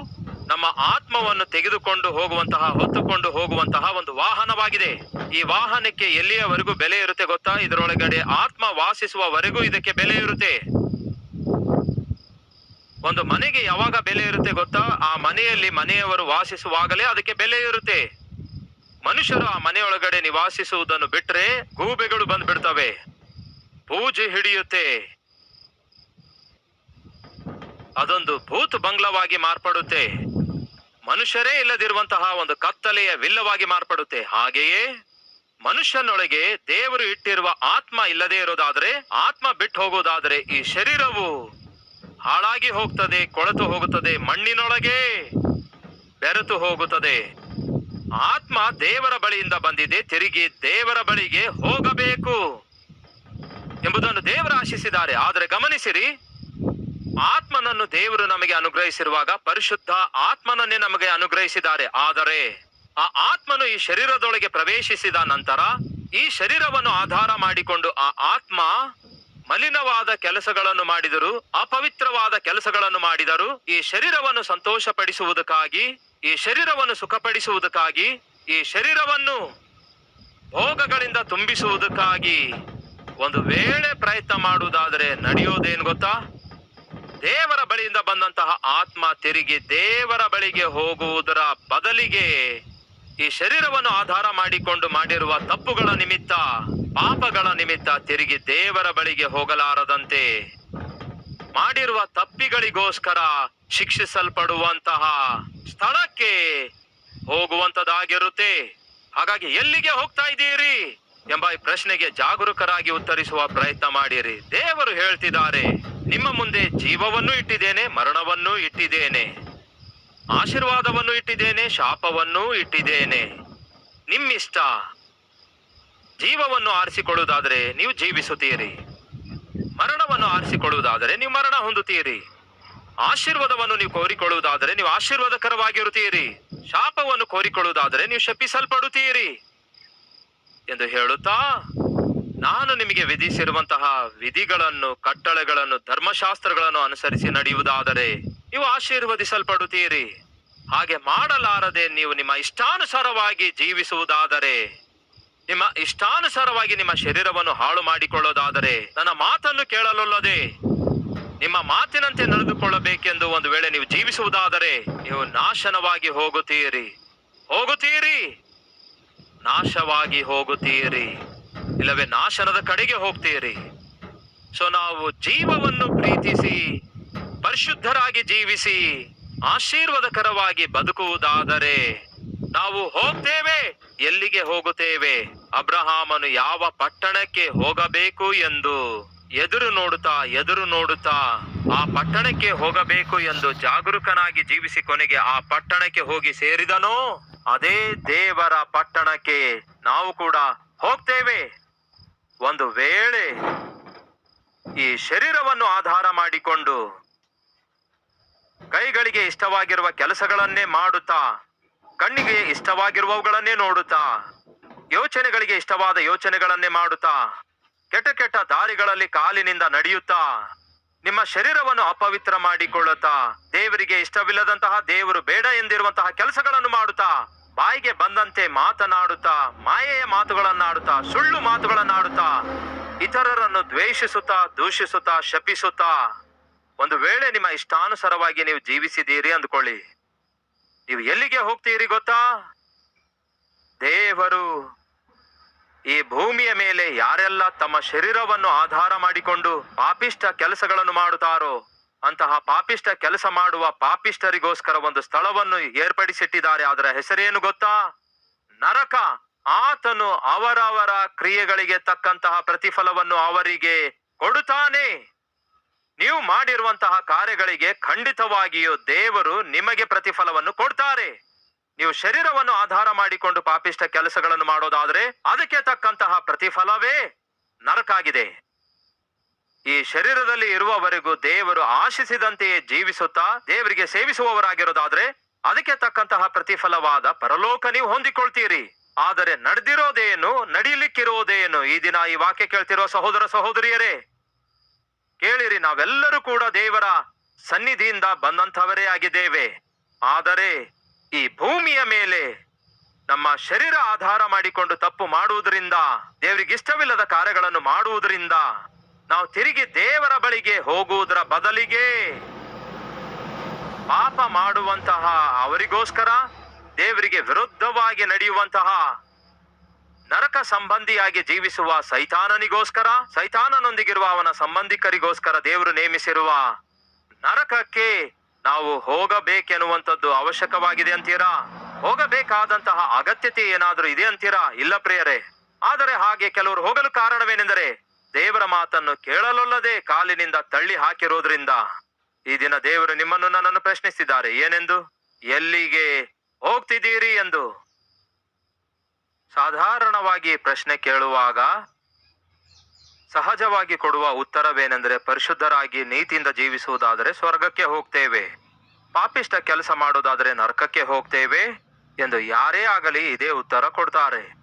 ನಮ್ಮ ಆತ್ಮವನ್ನು ತೆಗೆದುಕೊಂಡು ಹೋಗುವಂತಹ, ಹೊತ್ತುಕೊಂಡು ಹೋಗುವಂತಹ ಒಂದು ವಾಹನವಾಗಿದೆ. ಈ ವಾಹನಕ್ಕೆ ಎಲ್ಲಿಯವರೆಗೂ ಬೆಲೆ ಇರುತ್ತೆ ಗೊತ್ತಾ? ಇದರೊಳಗಡೆ ಆತ್ಮ ವಾಸಿಸುವವರೆಗೂ ಇದಕ್ಕೆ ಬೆಲೆ ಇರುತ್ತೆ. ಒಂದು ಮನೆಗೆ ಯಾವಾಗ ಬೆಲೆ ಇರುತ್ತೆ ಗೊತ್ತಾ? ಆ ಮನೆಯಲ್ಲಿ ಮನೆಯವರು ವಾಸಿಸುವಾಗಲೇ ಅದಕ್ಕೆ ಬೆಲೆ ಇರುತ್ತೆ. ಮನುಷ್ಯರು ಆ ಮನೆಯೊಳಗಡೆ ನಿವಾಸಿಸುವುದನ್ನು ಬಿಟ್ರೆ ಗೂಬೆಗಳು ಬಂದ್ಬಿಡ್ತವೆ. ಪೂಜೆ ಹಿಡಿಯುತ್ತೆ. ಅದೊಂದು ಭೂತ್ ಬಂಗ್ಲವಾಗಿ ಮಾರ್ಪಡುತ್ತೆ. ಮನುಷ್ಯರೇ ಇಲ್ಲದಿರುವಂತಹ ಒಂದು ಕತ್ತಲೆಯ ವಿಲ್ಲವಾಗಿ ಮಾರ್ಪಡುತ್ತೆ. ಹಾಗೆಯೇ ಮನುಷ್ಯನೊಳಗೆ ದೇವರು ಇಟ್ಟಿರುವ ಆತ್ಮ ಇಲ್ಲದೆ ಇರೋದಾದ್ರೆ ಆತ್ಮ ಬಿಟ್ಟು ಹೋಗೋದಾದ್ರೆ ಈ ಶರೀರವು ಹಾಳಾಗಿ ಹೋಗ್ತದೆ, ಕೊಳೆತು ಹೋಗುತ್ತದೆ, ಮಣ್ಣಿನೊಳಗೆ ಬೆರೆತು ಹೋಗುತ್ತದೆ. ಆತ್ಮ ದೇವರ ಬಳಿಯಿಂದ ಬಂದಿದೆ, ತಿರುಗಿ ದೇವರ ಬಳಿಗೆ ಹೋಗಬೇಕು ಎಂಬುದನ್ನು ದೇವರು ಆಶಿಸಿದ್ದಾರೆ. ಆದರೆ ಗಮನಿಸಿರಿ ಆತ್ಮನನ್ನು ದೇವರು ನಮಗೆ ಅನುಗ್ರಹಿಸಿರುವಾಗ ಪರಿಶುದ್ಧ ಆತ್ಮನನ್ನೇ ನಮಗೆ ಅನುಗ್ರಹಿಸಿದ್ದಾರೆ. ಆದರೆ ಆ ಆತ್ಮನು ಈ ಶರೀರದೊಳಗೆ ಪ್ರವೇಶಿಸಿದ ನಂತರ ಈ ಶರೀರವನ್ನು ಆಧಾರ ಮಾಡಿಕೊಂಡು ಆ ಆತ್ಮ ಮಲಿನವಾದ ಕೆಲಸಗಳನ್ನು ಮಾಡಿದರು, ಅಪವಿತ್ರವಾದ ಕೆಲಸಗಳನ್ನು ಮಾಡಿದರು, ಈ ಶರೀರವನ್ನು ಸಂತೋಷಪಡಿಸುವುದಕ್ಕಾಗಿ, ಈ ಶರೀರವನ್ನು ಸುಖಪಡಿಸುವುದಕ್ಕಾಗಿ, ಈ ಶರೀರವನ್ನು ಭೋಗಗಳಿಂದ ತುಂಬಿಸುವುದಕ್ಕಾಗಿ ಒಂದು ವೇಳೆ ಪ್ರಯತ್ನ ಮಾಡುವುದಾದರೆ ನಡೆಯೋದೇನು ಗೊತ್ತಾ? ದೇವರ ಬಳಿಯಿಂದ ಬಂದಂತಹ ಆತ್ಮ ತಿರುಗಿ ದೇವರ ಬಳಿಗೆ ಹೋಗುವುದರ ಬದಲಿಗೆ ಈ ಶರೀರವನ್ನು ಆಧಾರ ಮಾಡಿಕೊಂಡು ಮಾಡಿರುವ ತಪ್ಪುಗಳ ನಿಮಿತ್ತ, ಪಾಪಗಳ ನಿಮಿತ್ತ ತಿರುಗಿ ದೇವರ ಬಳಿಗೆ ಹೋಗಲಾರದಂತೆ ಮಾಡಿರುವ ತಪ್ಪಿಗಳಿಗೋಸ್ಕರ ಶಿಕ್ಷಿಸಲ್ಪಡುವಂತಹ ಸ್ಥಳಕ್ಕೆ ಹೋಗುವಂತದಾಗಿರುತ್ತೆ ಹಾಗಾಗಿ ಎಲ್ಲಿಗೆ ಹೋಗ್ತಾ ಇದ್ದೀರಿ ಎಂಬ ಈ ಪ್ರಶ್ನೆಗೆ ಜಾಗರೂಕರಾಗಿ ಉತ್ತರಿಸುವ ಪ್ರಯತ್ನ ಮಾಡಿರಿ. ದೇವರು ಹೇಳ್ತಿದ್ದಾರೆ ನಿಮ್ಮ ಮುಂದೆ ಜೀವವನ್ನು ಇಟ್ಟಿದ್ದೇನೆ, ಮರಣವನ್ನು ಇಟ್ಟಿದ್ದೇನೆ. ಆಶೀರ್ವಾದವನ್ನು ಇಟ್ಟಿದ್ದೇನೆ, ಶಾಪವನ್ನು ಇಟ್ಟಿದ್ದೇನೆ. ನಿಮ್ಮಿಷ್ಟ. ಜೀವವನ್ನು ಆರಿಸಿಕೊಳ್ಳುವುದಾದರೆ ನೀವು ಜೀವಿಸುತ್ತೀರಿ. ಮರಣವನ್ನು ಆರಿಸಿಕೊಳ್ಳುವುದಾದರೆ ನೀವು ಮರಣ ಹೊಂದುತ್ತೀರಿ. ಆಶೀರ್ವಾದವನ್ನು ನೀವು ಕೋರಿಕೊಳ್ಳುವುದಾದರೆ ನೀವು ಆಶೀರ್ವಾದಕರವಾಗಿರುತ್ತೀರಿ ಶಾಪವನ್ನು ಕೋರಿಕೊಳ್ಳುವುದಾದರೆ ನೀವು ಶಪಿಸಲ್ಪಡುತ್ತೀರಿ. ಎಂದು ಹೇಳುತ್ತಾ ನಾನು ನಿಮಗೆ ವಿಧಿಸಿರುವಂತಹ ವಿಧಿಗಳನ್ನು, ಕಟ್ಟಳೆಗಳನ್ನು, ಧರ್ಮಶಾಸ್ತ್ರಗಳನ್ನು ಅನುಸರಿಸಿ ನಡೆಯುವುದಾದರೆ ನೀವು ಆಶೀರ್ವದಿಸಲ್ಪಡುತ್ತೀರಿ. ಹಾಗೆ ಮಾಡಲಾರದೆ ನೀವು ನಿಮ್ಮ ಇಷ್ಟಾನುಸಾರವಾಗಿ ಜೀವಿಸುವುದಾದರೆ, ನಿಮ್ಮ ಇಷ್ಟಾನುಸಾರವಾಗಿ ನಿಮ್ಮ ಶರೀರವನ್ನು ಹಾಳು ಮಾಡಿಕೊಳ್ಳೋದಾದರೆ ನನ್ನ ಮಾತನ್ನು ಕೇಳಲೊಲ್ಲದೆ, ನಿಮ್ಮ ಮಾತಿನಂತೆ ನಡೆದುಕೊಳ್ಳಬೇಕೆಂದು ಒಂದು ವೇಳೆ ನೀವು ಜೀವಿಸುವುದಾದರೆ ನೀವು ನಾಶನವಾಗಿ ಹೋಗುತ್ತೀರಿ. ಹೋಗುತ್ತೀರಿ. ನಾಶವಾಗಿ ಹೋಗುತ್ತೀರಿ. ಇಲ್ಲವೇ, ನಾಶನದ ಕಡೆಗೆ ಹೋಗ್ತೀರಿ. ಸೊ ನಾವು ಜೀವವನ್ನು ಪ್ರೀತಿಸಿ, ಪರಿಶುದ್ಧರಾಗಿ ಜೀವಿಸಿ, ಆಶೀರ್ವಾದಕರವಾಗಿ ಬದುಕುವುದಾದರೆ ನಾವು ಹೋಗ್ತೇವೆ, ಎಲ್ಲಿಗೆ ಹೋಗುತ್ತೇವೆ? ಅಬ್ರಹಾಮನು ಯಾವ ಪಟ್ಟಣಕ್ಕೆ ಹೋಗಬೇಕು ಎಂದು ಎದುರು ನೋಡುತ್ತಾ ಎದುರು ನೋಡುತ್ತಾ, ಆ ಪಟ್ಟಣಕ್ಕೆ ಹೋಗಬೇಕು ಎಂದು ಜಾಗರೂಕನಾಗಿ ಜೀವಿಸಿ ಕೊನೆಗೆ ಆ ಪಟ್ಟಣಕ್ಕೆ ಹೋಗಿ ಸೇರಿದನೋ? ಅದೇ ದೇವರ ಪಟ್ಟಣಕ್ಕೆ ನಾವು ಕೂಡ ಹೋಗ್ತೇವೆ. ಒಂದು ವೇಳೆ ಈ ಶರೀರವನ್ನು ಆಧಾರ ಮಾಡಿಕೊಂಡು ಕೈಗಳಿಗೆ ಇಷ್ಟವಾಗಿರುವ ಕೆಲಸಗಳನ್ನೇ ಮಾಡುತ್ತಾ, ಕಣ್ಣಿಗೆ ಇಷ್ಟವಾಗಿರುವವುಗಳನ್ನೇ ನೋಡುತ್ತಾ, ಯೋಚನೆಗಳಿಗೆ ಇಷ್ಟವಾದ ಯೋಚನೆಗಳನ್ನೇ ಮಾಡುತ್ತಾ, ಕೆಟ್ಟ ಕೆಟ್ಟ ದಾರಿಗಳಲ್ಲಿ ಕಾಲಿನಿಂದ ನಡೆಯುತ್ತಾ, ನಿಮ್ಮ ಶರೀರವನ್ನು ಅಪವಿತ್ರ ಮಾಡಿಕೊಳ್ಳುತ್ತಾ, ದೇವರಿಗೆ ಇಷ್ಟವಿಲ್ಲದಂತಹ ದೇವರು ಬೇಡ ಎಂದಿರುವಂತಹ ಕೆಲಸಗಳನ್ನು ಮಾಡುತ್ತಾ ಬಾಯಿಗೆ ಬಂದಂತೆ ಮಾತನಾಡುತ್ತಾ, ಮಾಯೆಯ ಮಾತುಗಳನ್ನಾಡುತ್ತಾ, ಸುಳ್ಳು ಮಾತುಗಳನ್ನಾಡುತ್ತಾ, ಇತರರನ್ನು ದ್ವೇಷಿಸುತ್ತಾ, ದೂಷಿಸುತ್ತಾ, ಶಪಿಸುತ್ತಾ, ಒಂದು ವೇಳೆ ನಿಮ್ಮ ಇಷ್ಟಾನುಸಾರವಾಗಿ ನೀವು ಜೀವಿಸಿದ್ದೀರಿ ಅಂದ್ಕೊಳ್ಳಿ. ನೀವು ಎಲ್ಲಿಗೆ ಹೋಗ್ತೀರಿ ಗೊತ್ತಾ? ದೇವರು ಈ ಭೂಮಿಯ ಮೇಲೆ ಯಾರೆಲ್ಲ ತಮ್ಮ ಶರೀರವನ್ನು ಆಧಾರ ಮಾಡಿಕೊಂಡು ಪಾಪಿಷ್ಟ ಕೆಲಸಗಳನ್ನು ಮಾಡುತ್ತಾರೋ ಅಂತಹ ಪಾಪಿಷ್ಟ ಕೆಲಸ ಮಾಡುವ ಪಾಪಿಷ್ಟರಿಗೋಸ್ಕರ ಒಂದು ಸ್ಥಳವನ್ನು ಏರ್ಪಡಿಸಿಟ್ಟಿದ್ದಾರೆ. ಅದರ ಹೆಸರೇನು ಗೊತ್ತಾ? ನರಕ. ಆತನು ಅವರವರ ಕ್ರಿಯೆಗಳಿಗೆ ತಕ್ಕಂತಹ ಪ್ರತಿಫಲವನ್ನು ಅವರಿಗೆ ಕೊಡುತ್ತಾನೆ. ನೀವು ಮಾಡಿರುವಂತಹ ಕಾರ್ಯಗಳಿಗೆ ಖಂಡಿತವಾಗಿಯೂ ದೇವರು ನಿಮಗೆ ಪ್ರತಿಫಲವನ್ನು ಕೊಡ್ತಾರೆ. ನೀವು ಶರೀರವನ್ನು ಆಧಾರ ಮಾಡಿಕೊಂಡು ಪಾಪಿಷ್ಟ ಕೆಲಸಗಳನ್ನು ಮಾಡೋದಾದ್ರೆ ಅದಕ್ಕೆ ತಕ್ಕಂತಹ ಪ್ರತಿಫಲವೇ ನರಕಾಗಿದೆ. ಈ ಶರೀರದಲ್ಲಿ ಇರುವವರೆಗೂ ದೇವರು ಆಶಿಸಿದಂತೆಯೇ ಜೀವಿಸುತ್ತಾ ದೇವರಿಗೆ ಸೇವಿಸುವವರಾಗಿರೋದಾದ್ರೆ ಅದಕ್ಕೆ ತಕ್ಕಂತಹ ಪ್ರತಿಫಲವಾದ ಪರಲೋಕ ನೀವು ಹೊಂದಿಕೊಳ್ತೀರಿ. ಆದರೆ ನಡೆದಿರೋದೇನು ನಡೀಲಿಕ್ಕಿರೋದೇನು ಈ ದಿನ ಈ ವಾಕ್ಯ ಕೇಳ್ತಿರುವ ಸಹೋದರ ಸಹೋದರಿಯರೇ? ಕೇಳಿರಿ, ನಾವೆಲ್ಲರೂ ಕೂಡ ದೇವರ ಸನ್ನಿಧಿಯಿಂದ ಬಂದಂಥವರೇ ಆಗಿದ್ದೇವೆ. ಆದರೆ ಈ ಭೂಮಿಯ ಮೇಲೆ ನಮ್ಮ ಶರೀರ ಆಧಾರ ಮಾಡಿಕೊಂಡು ತಪ್ಪು ಮಾಡುವುದರಿಂದ ದೇವರಿಗೆ ಇಷ್ಟವಿಲ್ಲದ ಕಾರ್ಯಗಳನ್ನು ಮಾಡುವುದರಿಂದ ನಾವು ತಿರುಗಿ ದೇವರ ಬಳಿಗೆ ಹೋಗುವುದರ ಬದಲಿಗೆ ಪಾಪ ಮಾಡುವಂತಹ ಅವರಿಗೋಸ್ಕರ ದೇವರಿಗೆ ವಿರುದ್ಧವಾಗಿ ನಡೆಯುವಂತಹ ನರಕ ಸಂಬಂಧಿಯಾಗಿ ಜೀವಿಸುವ ಸೈತಾನನಿಗೋಸ್ಕರ, ಸೈತಾನನೊಂದಿಗಿರುವ ಅವನ ಸಂಬಂಧಿಕರಿಗೋಸ್ಕರ ದೇವರು ನೇಮಿಸಿರುವ ನರಕಕ್ಕೆ ನಾವು ಹೋಗಬೇಕೆನ್ನುವಂಥದ್ದು ಅವಶ್ಯಕವಾಗಿದೆ ಅಂತೀರಾ? ಹೋಗಬೇಕಾದಂತಹ ಅಗತ್ಯತೆ ಏನಾದರೂ ಇದೆ ಅಂತೀರಾ? ಇಲ್ಲ ಪ್ರಿಯರೇ. ಆದರೆ ಹಾಗೆ ಕೆಲವರು ಹೋಗಲು ಕಾರಣವೇನೆಂದರೆ ದೇವರ ಮಾತನ್ನು ಕೇಳಲೊಲ್ಲದೆ ಕಾಲಿನಿಂದ ತಳ್ಳಿ ಹಾಕಿರೋದ್ರಿಂದ ಈ ದಿನ ದೇವರು ನಿಮ್ಮನ್ನು ನನ್ನನ್ನು ಪ್ರಶ್ನಿಸಿದ್ದಾರೆ. ಏನೆಂದು? ಎಲ್ಲಿಗೆ ಹೋಗ್ತಿದ್ದೀರಿ ಎಂದು ಸಾಧಾರಣವಾಗಿ ಪ್ರಶ್ನೆ ಕೇಳುವಾಗ ಸಹಜವಾಗಿ ಕೊಡುವ ಉತ್ತರವೇನೆಂದರೆ ಪರಿಶುದ್ಧರಾಗಿ ನೀತಿಯಿಂದ ಜೀವಿಸುವುದಾದರೆ ಸ್ವರ್ಗಕ್ಕೆ ಹೋಗ್ತೇವೆ. ಪಾಪಿಷ್ಟ ಕೆಲಸ ಮಾಡೋದಾದರೆ ನರಕಕ್ಕೆ ಹೋಗ್ತೇವೆ ಎಂದು ಯಾರೇ ಆಗಲಿ ಇದೇ ಉತ್ತರ ಕೊಡ್ತಾರೆ.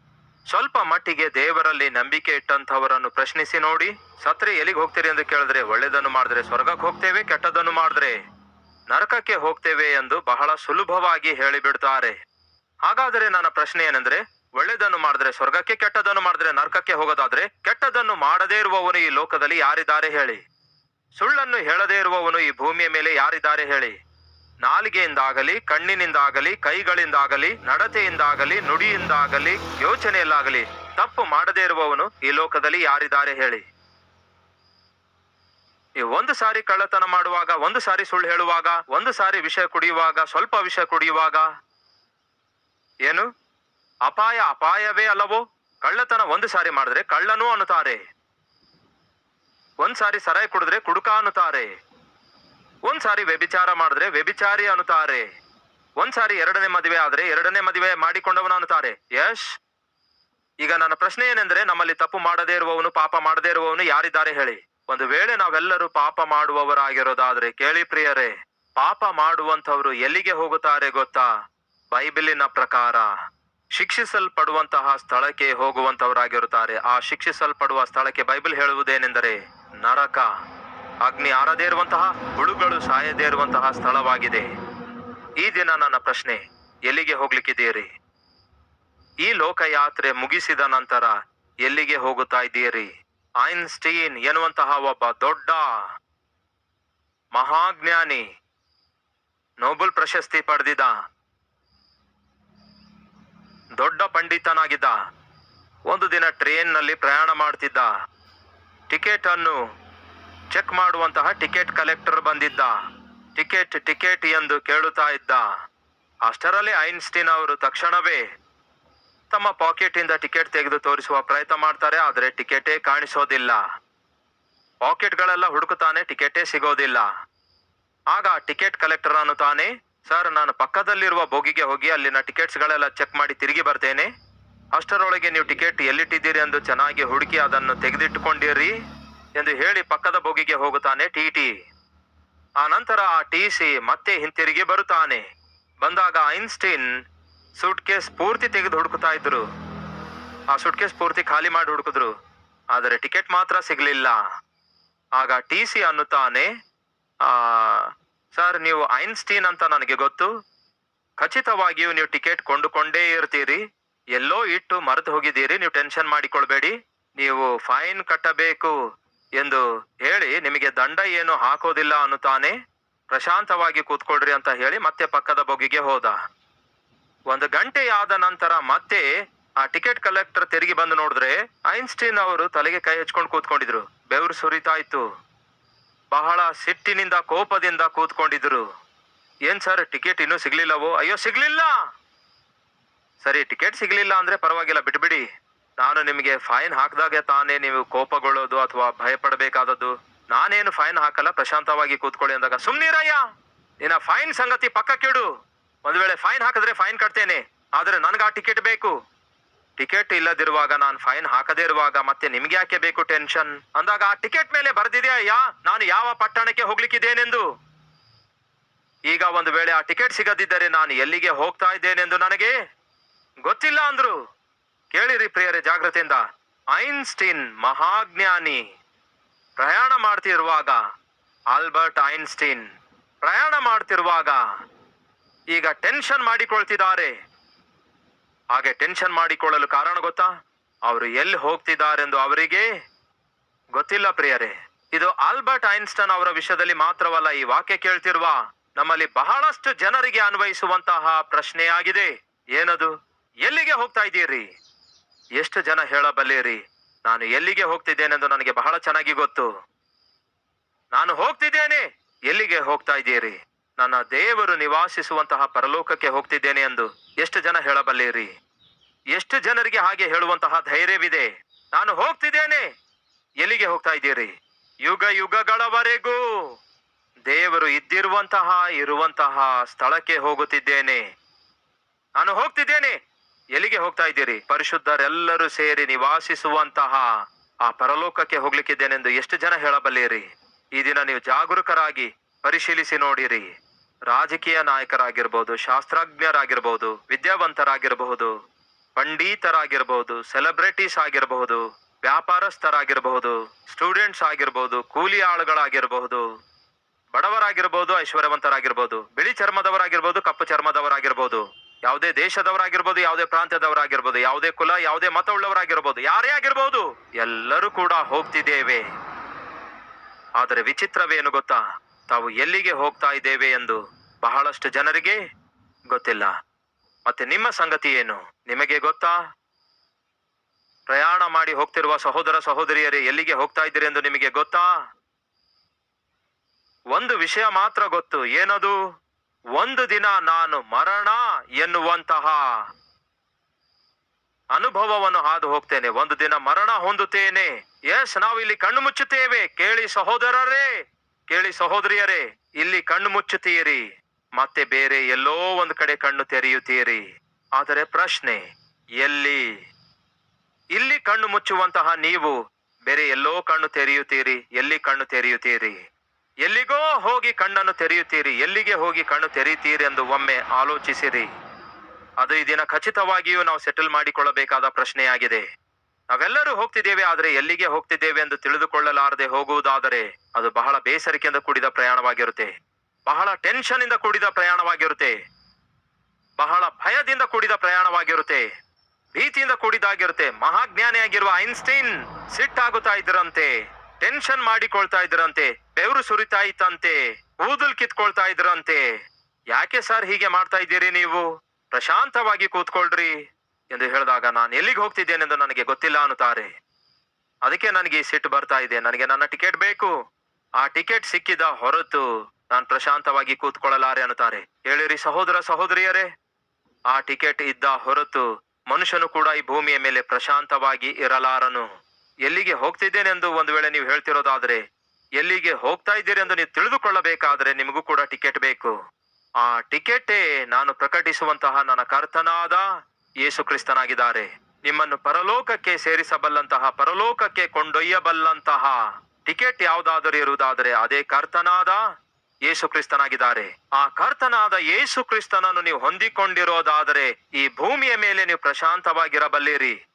ಸ್ವಲ್ಪ ಮಟ್ಟಿಗೆ ದೇವರಲ್ಲಿ ನಂಬಿಕೆ ಇಟ್ಟಂತವರನ್ನು ಪ್ರಶ್ನಿಸಿ ನೋಡಿ. ಸತ್ರೆ ಎಲ್ಲಿಗೆ ಹೋಗ್ತೀರಿ ಎಂದು ಕೇಳಿದ್ರೆ, ಒಳ್ಳೆಯದನ್ನು ಮಾಡಿದ್ರೆ ಸ್ವರ್ಗಕ್ಕೆ ಹೋಗ್ತೇವೆ ಕೆಟ್ಟದನ್ನು ಮಾಡಿದ್ರೆ ನರಕಕ್ಕೆ ಹೋಗ್ತೇವೆ ಎಂದು ಬಹಳ ಸುಲಭವಾಗಿ ಹೇಳಿಬಿಡ್ತಾರೆ. ಹಾಗಾದರೆ ನನ್ನ ಪ್ರಶ್ನೆ ಏನೆಂದ್ರೆ, ಒಳ್ಳೆಯದನ್ನು ಮಾಡಿದ್ರೆ ಸ್ವರ್ಗಕ್ಕೆ ಕೆಟ್ಟದನ್ನು ಮಾಡಿದ್ರೆ ನರಕಕ್ಕೆ ಹೋಗೋದಾದ್ರೆ ಕೆಟ್ಟದನ್ನು ಮಾಡದೇ ಇರುವವನು ಈ ಲೋಕದಲ್ಲಿ ಯಾರಿದ್ದಾರೆ ಹೇಳಿ. ಸುಳ್ಳನ್ನು ಹೇಳದೇ ಇರುವವನು ಈ ಭೂಮಿಯ ಮೇಲೆ ಯಾರಿದ್ದಾರೆ ಹೇಳಿ. ನಾಲಿಗೆಯಿಂದಾಗಲಿ, ಕಣ್ಣಿನಿಂದಾಗಲಿ, ಕೈಗಳಿಂದಾಗಲಿ, ನಡತೆಯಿಂದಾಗಲಿ, ನುಡಿಯಿಂದಾಗಲಿ, ಯೋಚನೆಯಲ್ಲಾಗಲಿ ತಪ್ಪು ಮಾಡದೇ ಇರುವವನು ಈ ಲೋಕದಲ್ಲಿ ಯಾರಿದ್ದಾರೆ ಹೇಳಿ. ನೀವು ಒಂದು ಸಾರಿ ಕಳ್ಳತನ ಮಾಡುವಾಗ, ಒಂದು ಸಾರಿ ಸುಳ್ಳು ಹೇಳುವಾಗ, ಒಂದು ಸಾರಿ ವಿಷಯ ಕುಡಿಯುವಾಗ, ಸ್ವಲ್ಪ ವಿಷಯ ಕುಡಿಯುವಾಗ ಏನು? ಅಪಾಯ ಅಪಾಯವೇ ಅಲ್ಲವೋ? ಕಳ್ಳತನ ಒಂದು ಸಾರಿ ಮಾಡಿದ್ರೆ ಕಳ್ಳನೂ ಅನ್ನುತ್ತಾರೆ. ಒಂದ್ ಸಾರಿ ಸರಾಯಿ ಕುಡಿದ್ರೆ ಕುಡುಕ ಅನ್ನುತ್ತಾರೆ. ಒಂದ್ ಸಾರಿ ವ್ಯಭಿಚಾರ ಮಾಡಿದ್ರೆ ವ್ಯಭಿಚಾರಿ ಅನ್ನುತ್ತಾರೆ. ಒಂದ್ ಸಾರಿ ಎರಡನೇ ಮದುವೆ ಆದ್ರೆ ಎರಡನೇ ಮದುವೆ ಮಾಡಿಕೊಂಡವನು ಅನ್ನುತ್ತಾರೆ. ಯಶ್! ಈಗ ನನ್ನ ಪ್ರಶ್ನೆ ಏನೆಂದ್ರೆ ನಮ್ಮಲ್ಲಿ ತಪ್ಪು ಮಾಡದೇ ಇರುವವನು, ಪಾಪ ಮಾಡದೇ ಇರುವವನು ಯಾರಿದ್ದಾರೆ ಹೇಳಿ? ಒಂದು ವೇಳೆ ನಾವೆಲ್ಲರೂ ಪಾಪ ಮಾಡುವವರಾಗಿರೋದಾದ್ರೆ ಕೇಳಿ ಪ್ರಿಯರೇ, ಪಾಪ ಮಾಡುವಂತವ್ರು ಎಲ್ಲಿಗೆ ಹೋಗುತ್ತಾರೆ ಗೊತ್ತಾ? ಬೈಬಿಲಿನ ಪ್ರಕಾರ. ಶಿಕ್ಷಿಸಲ್ಪಡುವಂತಹ ಸ್ಥಳಕ್ಕೆ ಹೋಗುವಂತವರಾಗಿರುತ್ತಾರೆ ಆ ಶಿಕ್ಷಿಸಲ್ಪಡುವ ಸ್ಥಳಕ್ಕೆ ಬೈಬಲ್ ಹೇಳುವುದೇನೆಂದರೆ ನರಕ. ಅಗ್ನಿ ಆರದೇ ಇರುವಂತಹ, ಹುಳುಗಳು ಸಾಯದೇ ಇರುವಂತಹ ಸ್ಥಳವಾಗಿದೆ. ಈ ದಿನ ನನ್ನ ಪ್ರಶ್ನೆ, ಎಲ್ಲಿಗೆ ಹೋಗ್ಲಿಕ್ಕಿದ್ದೀರಿ? ಈ ಲೋಕಯಾತ್ರೆ ಮುಗಿಸಿದ ನಂತರ ಎಲ್ಲಿಗೆ ಹೋಗುತ್ತಾ ಇದ್ದೀರಿ? ಐನ್ಸ್ಟೀನ್ ಎನ್ನುವಂತಹ ಒಬ್ಬ ದೊಡ್ಡ ಮಹಾಜ್ಞಾನಿ, ನೋಬೆಲ್ ಪ್ರಶಸ್ತಿ ಪಡೆದಿದ್ದ, ದೊಡ್ಡ ಪಂಡಿತನಾಗಿದ್ದ, ಒಂದು ದಿನ ಟ್ರೈನ್ನಲ್ಲಿ ಪ್ರಯಾಣ ಮಾಡ್ತಿದ್ದ ಟಿಕೆಟ್ ಅನ್ನು ಚೆಕ್ ಮಾಡುವಂತಹ ಟಿಕೆಟ್ ಕಲೆಕ್ಟರ್ ಬಂದಿದ್ದ. ಟಿಕೆಟ್ ಟಿಕೆಟ್ ಎಂದು ಕೇಳುತ್ತಾ ಇದ್ದ. ಅಷ್ಟರಲ್ಲಿ ಐನ್ಸ್ಟೀನ್ ಅವರು ತಕ್ಷಣವೇ ತಮ್ಮ ಪಾಕೆಟ್ ಇಂದ ಟಿಕೆಟ್ ತೆಗೆದು ತೋರಿಸುವ ಪ್ರಯತ್ನ ಮಾಡ್ತಾರೆ, ಆದರೆ ಟಿಕೆಟೇ ಕಾಣಿಸೋದಿಲ್ಲ. ಪಾಕೆಟ್ಗಳೆಲ್ಲ ಹುಡುಕುತ್ತಾನೆ, ಟಿಕೆಟೇ ಸಿಗೋದಿಲ್ಲ. ಆಗ ಟಿಕೆಟ್ ಕಲೆಕ್ಟರ್ ಅನ್ನುತ್ತಾನೆ ಸರ್, ನಾನು ಪಕ್ಕದಲ್ಲಿರುವ ಬೋಗಿಗೆ ಹೋಗಿ ಅಲ್ಲಿನ ಟಿಕೆಟ್ಸ್ ಗಳೆಲ್ಲ ಚೆಕ್ ಮಾಡಿ ತಿರುಗಿ ಬರ್ತೇನೆ. ಅಷ್ಟರೊಳಗೆ ನೀವು ಟಿಕೆಟ್ ಎಲ್ಲಿಟ್ಟಿದ್ದೀರಿ ಎಂದು ಚೆನ್ನಾಗಿ ಹುಡುಕಿ ಅದನ್ನು ತೆಗೆದಿಟ್ಟುಕೊಂಡಿರಿ. ಎಂದು ಹೇಳಿ ಪಕ್ಕದ ಬೋಗಿಗೆ ಹೋಗುತ್ತಾನೆ ಟಿ ಟಿ ಆ ನಂತರ ಆ ಟಿ ಸಿ ಮತ್ತೆ ಹಿಂತಿರುಗಿ ಬರುತ್ತಾನೆ. ಬಂದಾಗ ಐನ್ಸ್ಟೀನ್ ಸೂಟ್ ಕೇಸ್ ಪೂರ್ತಿ ತೆಗೆದು ಹುಡುಕುತ್ತಾ ಇದ್ರು ಆ ಸೂಟ್ ಕೇಸ್ ಪೂರ್ತಿ ಖಾಲಿ ಮಾಡಿ ಹುಡುಕಿದ್ರು. ಆದರೆ ಟಿಕೆಟ್ ಮಾತ್ರ ಸಿಗಲಿಲ್ಲ. ಆಗ ಟಿ ಸಿ ಅನ್ನುತ್ತಾನೆ ಸರ್, ನೀವು ಐನ್ಸ್ಟೀನ್ ಅಂತ ನನಗೆ ಗೊತ್ತು. ಖಚಿತವಾಗಿಯೂ ನೀವು ಟಿಕೆಟ್ ಕೊಂಡುಕೊಂಡೇ ಇರ್ತೀರಿ. ಎಲ್ಲೋ ಇಟ್ಟು ಮರೆತು ಹೋಗಿದ್ದೀರಿ. ನೀವು ಟೆನ್ಷನ್ ಮಾಡಿಕೊಳ್ಬೇಡಿ. ನೀವು ಫೈನ್ ಕಟ್ಟಬೇಕು. ಎಂದು ಹೇಳಿ ನಿಮಗೆ ದಂಡ ಏನು ಹಾಕೋದಿಲ್ಲ ಅನ್ನುತ್ತಾನೆ? ಪ್ರಶಾಂತವಾಗಿ ಕೂತ್ಕೊಳ್ರಿ ಅಂತ ಹೇಳಿ ಮತ್ತೆ ಪಕ್ಕದ ಬೊಗಿಗೆ ಹೋದ. ಒಂದು ಗಂಟೆಯಾದ ನಂತರ ಮತ್ತೆ ಆ ಟಿಕೆಟ್ ಕಲೆಕ್ಟರ್ ತಿರುಗಿ ಬಂದು ನೋಡಿದ್ರೆ ಐನ್ಸ್ಟೀನ್ ಅವರು ತಲೆಗೆ ಕೈ ಹಚ್ಕೊಂಡು ಕೂತ್ಕೊಂಡಿದ್ರು. ಬೆವರು ಸುರಿತಾ ಬಹಳ ಸಿಟ್ಟಿನಿಂದ ಕೋಪದಿಂದ ಕೂತ್ಕೊಂಡಿದ್ರು. ಏನ್ ಸರ್, ಟಿಕೆಟ್ ಇನ್ನೂ ಸಿಗ್ಲಿಲ್ಲವೋ? ಅಯ್ಯೋ, ಸಿಗ್ಲಿಲ್ಲ! ಸರಿ, ಟಿಕೆಟ್ ಸಿಗ್ಲಿಲ್ಲ ಅಂದ್ರೆ ಪರವಾಗಿಲ್ಲ, ಬಿಟ್ಬಿಡಿ. ನಾನು ನಿಮಗೆ ಫೈನ್ ಹಾಕಿದಾಗ ತಾನೇ ನೀವು ಕೋಪಗೊಳ್ಳೋದು ಅಥವಾ ಭಯಪಡಬೇಕಾದದ್ದು. ನಾನೇನು ಫೈನ್ ಹಾಕಲ್ಲ, ಪ್ರಶಾಂತವಾಗಿ ಕೂತ್ಕೊಳ್ಳಿ ಅಂದಾಗ, ಸುಮ್ನಿರಯ್ಯ! ನಿನ್ನ ಫೈನ್ ಸಂಗತಿ ಪಕ್ಕಕ್ಕಿಡು ಒಂದು ವೇಳೆ ಫೈನ್ ಹಾಕಿದ್ರೆ ಫೈನ್ ಕಟ್ತೇನೆ. ಆದರೆ ನನ್ಗೆ ಆ ಟಿಕೆಟ್ ಬೇಕು. ಟಿಕೆಟ್ ಇಲ್ಲದಿರುವಾಗ ನಾನು ಫೈನ್ ಹಾಕದೇ ಇರುವಾಗ ಮತ್ತೆ ನಿಮ್ಗೆ ಯಾಕೆ ಬೇಕು ಟೆನ್ಷನ್? ಅಂದಾಗ ಆ ಟಿಕೆಟ್ ಮೇಲೆ ಬರೆದಿದೆಯಾ ನಾನು ಯಾವ ಪಟ್ಟಣಕ್ಕೆ ಹೋಗ್ಲಿಕ್ಕಿದ್ದೇನೆಂದು? ಈಗ ಒಂದು ವೇಳೆ ಆ ಟಿಕೆಟ್ ಸಿಗದಿದ್ದರೆ ನಾನು ಎಲ್ಲಿಗೆ ಹೋಗ್ತಾ ಇದ್ದೇನೆಂದು ನನಗೆ ಗೊತ್ತಿಲ್ಲ ಅಂದ್ರು. ಕೇಳಿರಿ ಪ್ರಿಯರೇ ಜಾಗ್ರತೆಯಿಂದ. ಐನ್ಸ್ಟೀನ್ ಮಹಾಜ್ಞಾನಿ ಪ್ರಯಾಣ ಮಾಡ್ತಿರುವಾಗ, ಆಲ್ಬರ್ಟ್ ಐನ್ಸ್ಟೀನ್ ಪ್ರಯಾಣ ಮಾಡ್ತಿರುವಾಗ ಈಗ ಟೆನ್ಷನ್ ಮಾಡಿಕೊಳ್ತಿದ್ದಾರೆ. ಹಾಗೆ ಟೆನ್ಷನ್ ಮಾಡಿಕೊಳ್ಳಲು ಕಾರಣ ಗೊತ್ತಾ? ಅವರು ಎಲ್ಲಿ ಹೋಗ್ತಿದ್ದಾರೆಂದು ಅವರಿಗೆ ಗೊತ್ತಿಲ್ಲ ಪ್ರಿಯರೇ. ಇದು ಆಲ್ಬರ್ಟ್ ಐನ್ಸ್ಟನ್ ಅವರ ವಿಷಯದಲ್ಲಿ ಮಾತ್ರವಲ್ಲ, ಈ ವಾಕ್ಯ ಕೇಳ್ತಿರುವ ನಮ್ಮಲ್ಲಿ ಬಹಳಷ್ಟು ಜನರಿಗೆ ಅನ್ವಯಿಸುವಂತಹ ಪ್ರಶ್ನೆಯಾಗಿದೆ. ಏನದು? ಎಲ್ಲಿಗೆ ಹೋಗ್ತಾ ಇದ್ದೀರಿ? ಎಷ್ಟು ಜನ ಹೇಳಬಲ್ಲಿರಿ? ನಾನು ಎಲ್ಲಿಗೆ ಹೋಗ್ತಿದ್ದೇನೆಂದು ನನಗೆ ಬಹಳ ಚೆನ್ನಾಗಿ ಗೊತ್ತು. ನಾನು ಹೋಗ್ತಿದ್ದೇನೆ, ಎಲ್ಲಿಗೆ ಹೋಗ್ತಾ ಇದ್ದೀರಿ? ನನ್ನ ದೇವರು ನಿವಾಸಿಸುವಂತಹ ಪರಲೋಕಕ್ಕೆ ಹೋಗ್ತಿದ್ದೇನೆ ಎಂದು ಎಷ್ಟು ಜನ ಹೇಳಬಲ್ಲಿರಿ? ಎಷ್ಟು ಜನರಿಗೆ ಹಾಗೆ ಹೇಳುವಂತಹ ಧೈರ್ಯವಿದೆ? ನಾನು ಹೋಗ್ತಿದ್ದೇನೆ, ಎಲ್ಲಿಗೆ ಹೋಗ್ತಾ ಇದ್ದೀರಿ? ಯುಗ ಯುಗಗಳವರೆಗೂ ದೇವರು ಇದ್ದಿರುವಂತಹ, ಇರುವಂತಹ ಸ್ಥಳಕ್ಕೆ ಹೋಗುತ್ತಿದ್ದೇನೆ. ನಾನು ಹೋಗ್ತಿದ್ದೇನೆ ಎಲ್ಲಿಗೆ ಹೋಗ್ತಾ ಇದ್ದೀರಿ? ಪರಿಶುದ್ಧರೆಲ್ಲರೂ ಸೇರಿ ನಿವಾಸಿಸುವಂತಹ ಆ ಪರಲೋಕಕ್ಕೆ ಹೋಗ್ಲಿಕ್ಕಿದ್ದೇನೆಂದು ಎಷ್ಟು ಜನ ಹೇಳಬಲ್ಲಿರಿ? ಈ ದಿನ ನೀವು ಜಾಗರೂಕರಾಗಿ ಪರಿಶೀಲಿಸಿ ನೋಡಿರಿ. ರಾಜಕೀಯ ನಾಯಕರಾಗಿರ್ಬೋದು, ಶಾಸ್ತ್ರಜ್ಞರಾಗಿರ್ಬೋದು, ವಿದ್ಯಾವಂತರಾಗಿರಬಹುದು ಪಂಡಿತರಾಗಿರ್ಬಹುದು ಸೆಲೆಬ್ರಿಟೀಸ್ ಆಗಿರಬಹುದು, ವ್ಯಾಪಾರಸ್ಥರಾಗಿರಬಹುದು, ಸ್ಟೂಡೆಂಟ್ಸ್ ಆಗಿರ್ಬೋದು, ಕೂಲಿ ಆಳುಗಳಾಗಿರಬಹುದು, ಬಡವರಾಗಿರ್ಬೋದು, ಐಶ್ವರ್ಯವಂತರಾಗಿರ್ಬೋದು, ಬಿಳಿ ಚರ್ಮದವರಾಗಿರ್ಬೋದು, ಕಪ್ಪು ಚರ್ಮದವರಾಗಿರ್ಬೋದು ಯಾವುದೇ ದೇಶದವರಾಗಿರ್ಬೋದು, ಯಾವುದೇ ಪ್ರಾಂತ್ಯದವರಾಗಿರ್ಬೋದು, ಯಾವುದೇ ಕುಲ, ಯಾವುದೇ ಮತ ಉಳ್ಳವರಾಗಿರ್ಬೋದು, ಯಾರೇ ಆಗಿರ್ಬೋದು, ಎಲ್ಲರೂ ಕೂಡ ಹೋಗ್ತಿದ್ದೇವೆ. ಆದರೆ ವಿಚಿತ್ರವೇನು ಗೊತ್ತಾ? ತಾವು ಎಲ್ಲಿಗೆ ಹೋಗ್ತಾ ಇದ್ದೇವೆ ಎಂದು ಬಹಳಷ್ಟು ಜನರಿಗೆ ಗೊತ್ತಿಲ್ಲ. ಮತ್ತೆ ನಿಮ್ಮ ಸಂಗತಿ ಏನು? ನಿಮಗೆ ಗೊತ್ತಾ? ಪ್ರಯಾಣ ಮಾಡಿ ಹೋಗ್ತಿರುವ ಸಹೋದರ ಸಹೋದರಿಯರೇ, ಎಲ್ಲಿಗೆ ಹೋಗ್ತಾ ಇದ್ದೀರಿ ಎಂದು ನಿಮಗೆ ಗೊತ್ತಾ? ಒಂದು ವಿಷಯ ಮಾತ್ರ ಗೊತ್ತು. ಏನದು? ಒಂದು ದಿನ ನಾನು ಮರಣ ಎನ್ನುವಂತಹ ಅನುಭವವನ್ನು ಹಾದು ಹೋಗ್ತೇನೆ. ಒಂದು ದಿನ ಮರಣ ಹೊಂದುತ್ತೇನೆ. ಎಸ್ ನಾವು ಇಲ್ಲಿ ಕಣ್ಣು ಮುಚ್ಚುತ್ತೇವೆ. ಕೇಳಿ ಸಹೋದರರೇ, ಕೇಳಿ ಸಹೋದರಿಯರೇ, ಇಲ್ಲಿ ಕಣ್ಣು ಮುಚ್ಚುತ್ತೀರಿ. ಮತ್ತೆ ಬೇರೆ ಎಲ್ಲೋ ಒಂದು ಕಡೆ ಕಣ್ಣು ತೆರೆಯುತ್ತೀರಿ. ಆದರೆ ಪ್ರಶ್ನೆ, ಎಲ್ಲಿ? ಇಲ್ಲಿ ಕಣ್ಣು ಮುಚ್ಚುವಂತಹ ನೀವು ಬೇರೆ ಎಲ್ಲೋ ಕಣ್ಣು ತೆರೆಯುತ್ತೀರಿ, ಎಲ್ಲಿ ಕಣ್ಣು ತೆರೆಯುತ್ತೀರಿ? ಎಲ್ಲಿಗೋ ಹೋಗಿ ಕಣ್ಣನ್ನು ತೆರೆಯುತ್ತೀರಿ, ಎಲ್ಲಿಗೆ ಹೋಗಿ ಕಣ್ಣು ತೆರೆಯುತ್ತೀರಿ ಎಂದು ಒಮ್ಮೆ ಆಲೋಚಿಸಿರಿ. ಅದು ಈ ದಿನ ಖಚಿತವಾಗಿಯೂ ನಾವು ಸೆಟಲ್ ಮಾಡಿಕೊಳ್ಳಬೇಕಾದ ಪ್ರಶ್ನೆಯಾಗಿದೆ. ನಾವೆಲ್ಲರೂ ಹೋಗ್ತಿದ್ದೇವೆ, ಆದರೆ ಎಲ್ಲಿಗೆ ಹೋಗ್ತಿದ್ದೇವೆ ಎಂದು ತಿಳಿದುಕೊಳ್ಳಲಾರದೆ ಹೋಗುವುದಾದರೆ ಅದು ಬಹಳ ಬೇಸರಿಕೆಯಿಂದ ಕೂಡಿದ ಪ್ರಯಾಣವಾಗಿರುತ್ತೆ. ಬಹಳ ಟೆನ್ಷನ್ ಇಂದ ಕೂಡಿದ ಪ್ರಯಾಣವಾಗಿರುತ್ತೆ. ಬಹಳ ಭಯದಿಂದ ಕೂಡಿದ ಪ್ರಯಾಣವಾಗಿರುತ್ತೆ. ಭೀತಿಯಿಂದ ಕೂಡಿದಾಗಿರುತ್ತೆ ಮಹಾಜ್ಞಾನಿಯಾಗಿರುವ ಐನ್ಸ್ಟೈನ್ ಸಿಟ್ಟಾಗುತ್ತಾ ಇದ್ರಂತೆ. ಟೆನ್ಷನ್ ಮಾಡಿಕೊಳ್ತಾ ಇದ್ರಂತೆ, ಬೆವರು ಸುರಿತಾ ಇತ್ತಂತೆ, ಕೂದಲ್ ಕಿತ್ಕೊಳ್ತಾ ಇದ್ರಂತೆ. ಯಾಕೆ ಸರ್ ಹೀಗೆ ಮಾಡ್ತಾ ಇದ್ದೀರಿ ನೀವು? ಪ್ರಶಾಂತವಾಗಿ ಕೂತ್ಕೊಳ್ರಿ ಎಂದು ಹೇಳಿದಾಗ ನಾನು ಎಲ್ಲಿಗೆ ಹೋಗ್ತಿದ್ದೇನೆಂದು ನನಗೆ ಗೊತ್ತಿಲ್ಲ ಅನ್ನುತ್ತಾರೆ. ಅದಕ್ಕೆ ನನಗೆ ಈ ಸಿಟ್ಟು ಬರ್ತಾ ಇದೆ. ನನಗೆ ನನ್ನ ಟಿಕೆಟ್ ಬೇಕು. ಆ ಟಿಕೆಟ್ ಸಿಕ್ಕಿದ ಹೊರತು ನಾನು ಪ್ರಶಾಂತವಾಗಿ ಕೂತ್ಕೊಳ್ಳಲಾರೆ ಅನ್ನುತ್ತಾರೆ. ಹೇಳಿರಿ ಸಹೋದರ ಸಹೋದರಿಯರೇ. ಆ ಟಿಕೆಟ್ ಇದ್ದ ಹೊರತು ಮನುಷ್ಯನು ಕೂಡ ಈ ಭೂಮಿಯ ಮೇಲೆ ಪ್ರಶಾಂತವಾಗಿ ಇರಲಾರನು. ಎಲ್ಲಿಗೆ ಹೋಗ್ತಿದ್ದೇನೆಂದು ಒಂದು ವೇಳೆ ನೀವು ಹೇಳ್ತಿರೋದಾದ್ರೆ, ಎಲ್ಲಿಗೆ ಹೋಗ್ತಾ ಇದ್ದೀರಿ ಎಂದು ನೀವು ತಿಳಿದುಕೊಳ್ಳಬೇಕಾದ್ರೆ ನಿಮಗೂ ಕೂಡ ಟಿಕೆಟ್ ಬೇಕು. ಆ ಟಿಕೆಟೇ ನಾನು ಪ್ರಕಟಿಸುವಂತಹ ನನ್ನ ಕರ್ತನಾದ ಯೇಸು ಕ್ರಿಸ್ತನಾಗಿದ್ದಾರೆ. ನಿಮ್ಮನ್ನು ಪರಲೋಕಕ್ಕೆ ಸೇರಿಸಬಲ್ಲಂತಹ, ಪರಲೋಕಕ್ಕೆ ಕೊಂಡೊಯ್ಯಬಲ್ಲಂತಹ ಟಿಕೆಟ್ ಯಾವುದಾದರೂ ಇರುವುದಾದರೆ ಅದೇ ಕರ್ತನಾದ ಯೇಸು ಕ್ರಿಸ್ತನಾಗಿದ್ದಾರೆ. ಆ ಕರ್ತನಾದ ಯೇಸು ಕ್ರಿಸ್ತನನ್ನು ನೀವು ಹೊಂದಿಕೊಂಡಿರೋದಾದರೆ ಈ ಭೂಮಿಯ ಮೇಲೆ ನೀವು ಪ್ರಶಾಂತವಾಗಿರಬಲ್ಲಿರಿ.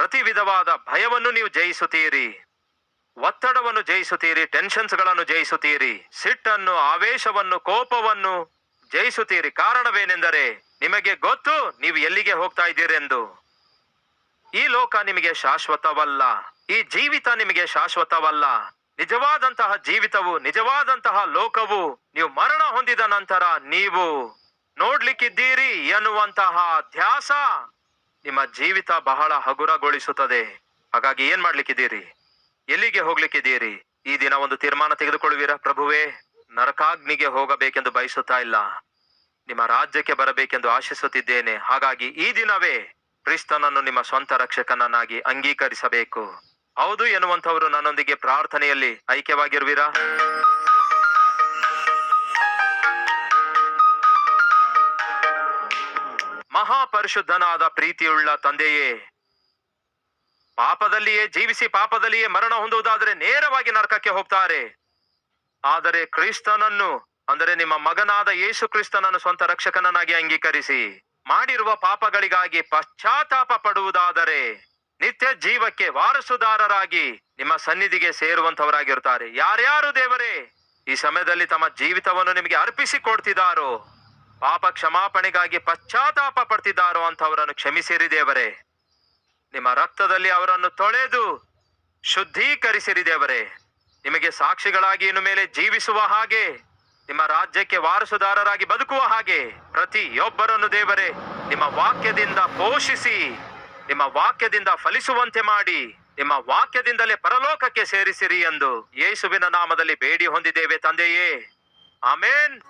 ಪ್ರತಿ ವಿಧವಾದ ಭಯವನ್ನು ನೀವು ಜಯಿಸುತ್ತೀರಿ. ಒತ್ತಡವನ್ನು ಜಯಿಸುತ್ತೀರಿ ಟೆನ್ಷನ್ಸ್ಗಳನ್ನು ಜಯಿಸುತ್ತೀರಿ, ಸಿಟ್ಟನ್ನು, ಆವೇಶವನ್ನು, ಕೋಪವನ್ನು ಜಯಿಸುತ್ತೀರಿ. ಕಾರಣವೇನೆಂದರೆ ನಿಮಗೆ ಗೊತ್ತು ನೀವು ಎಲ್ಲಿಗೆ ಹೋಗ್ತಾ ಇದ್ದೀರೆಂದು. ಈ ಲೋಕ ನಿಮಗೆ ಶಾಶ್ವತವಲ್ಲ. ಈ ಜೀವಿತ ನಿಮಗೆ ಶಾಶ್ವತವಲ್ಲ. ನಿಜವಾದಂತಹ ಜೀವಿತವು, ನಿಜವಾದಂತಹ ಲೋಕವು ನೀವು ಮರಣ ಹೊಂದಿದ ನಂತರ ನೀವು ನೋಡ್ಲಿಕ್ಕಿದ್ದೀರಿ ಎನ್ನುವಂತಹ ಧ್ಯಾಸ ನಿಮ್ಮ ಜೀವಿತ ಬಹಳ ಹಗುರಗೊಳಿಸುತ್ತದೆ. ಹಾಗಾಗಿ ಏನ್ ಮಾಡ್ಲಿಕ್ಕಿದ್ದೀರಿ? ಎಲ್ಲಿಗೆ ಹೋಗ್ಲಿಕ್ಕಿದ್ದೀರಿ? ಈ ದಿನ ಒಂದು ತೀರ್ಮಾನ ತೆಗೆದುಕೊಳ್ಳುವಿರಾ ಪ್ರಭುವೇ? ನರಕಾಗ್ನಿಗೆ ಹೋಗಬೇಕೆಂದು ಬಯಸುತ್ತಾ ಇಲ್ಲ. ನಿಮ್ಮ ರಾಜ್ಯಕ್ಕೆ ಬರಬೇಕೆಂದು ಆಶಿಸುತ್ತಿದ್ದೇನೆ. ಹಾಗಾಗಿ ಈ ದಿನವೇ ಕ್ರಿಸ್ತನನ್ನು ನಿಮ್ಮ ಸ್ವಂತ ರಕ್ಷಕನನ್ನಾಗಿ ಅಂಗೀಕರಿಸಬೇಕು. ಹೌದು ಎನ್ನುವಂಥವರು ನನ್ನೊಂದಿಗೆ ಪ್ರಾರ್ಥನೆಯಲ್ಲಿ ಐಕ್ಯವಾಗಿರುವಿರಾ? ಮಹಾಪರಿಶುದ್ಧನಾದ ಪ್ರೀತಿಯುಳ್ಳ ತಂದೆಯೇ, ಪಾಪದಲ್ಲಿಯೇ ಜೀವಿಸಿ ಪಾಪದಲ್ಲಿಯೇ ಮರಣ ಹೊಂದುವುದಾದರೆ ನೇರವಾಗಿ ನರಕಕ್ಕೆ ಹೋಗ್ತಾರೆ. ಆದರೆ ಕ್ರಿಸ್ತನನ್ನು, ಅಂದರೆ ನಿಮ್ಮ ಮಗನಾದ ಯೇಸು ಕ್ರಿಸ್ತನನ್ನು ಸ್ವಂತ ರಕ್ಷಕನನ್ನಾಗಿ ಅಂಗೀಕರಿಸಿ, ಮಾಡಿರುವ ಪಾಪಗಳಿಗಾಗಿ ಪಶ್ಚಾತ್ತಾಪ ಪಡುವುದಾದರೆ ನಿತ್ಯ ಜೀವಕ್ಕೆ ವಾರಸುದಾರರಾಗಿ ನಿಮ್ಮ ಸನ್ನಿಧಿಗೆ ಸೇರುವಂತವರಾಗಿರುತ್ತಾರೆ ಯಾರ್ಯಾರು ದೇವರೇ, ಈ ಸಮಯದಲ್ಲಿ ತಮ್ಮ ಜೀವಿತವನ್ನು ನಿಮಗೆ ಅರ್ಪಿಸಿ ಕೊಡ್ತಿದ್ದಾರೋ ಪಾಪ ಕ್ಷಮಾಪಣೆಗಾಗಿ ಪಶ್ಚಾತ್ತಾಪ ಪಡ್ತಿದ್ದಾರೋ ಅಂತವರನ್ನು ಕ್ಷಮಿಸಿರಿ ದೇವರೇ. ನಿಮ್ಮ ರಕ್ತದಲ್ಲಿ ಅವರನ್ನು ತೊಳೆದು ಶುದ್ಧೀಕರಿಸಿರಿ ದೇವರೇ. ನಿಮಗೆ ಸಾಕ್ಷಿಗಳಾಗಿ ಇನ್ನು ಮೇಲೆ ಜೀವಿಸುವ ಹಾಗೆ, ನಿಮ್ಮ ರಾಜ್ಯಕ್ಕೆ ವಾರಸುದಾರರಾಗಿ ಬದುಕುವ ಹಾಗೆ ಪ್ರತಿಯೊಬ್ಬರನ್ನು ದೇವರೇ, ನಿಮ್ಮ ವಾಕ್ಯದಿಂದ ಪೋಷಿಸಿ, ನಿಮ್ಮ ವಾಕ್ಯದಿಂದ ಫಲಿಸುವಂತೆ ಮಾಡಿ, ನಿಮ್ಮ ವಾಕ್ಯದಿಂದಲೇ ಪರಲೋಕಕ್ಕೆ ಸೇರಿಸಿರಿ ಎಂದು ಯೇಸುವಿನ ನಾಮದಲ್ಲಿ ಬೇಡಿ ಹೊಂದಿದ್ದೇವೆ ತಂದೆಯೇ. ಆಮೇನ್.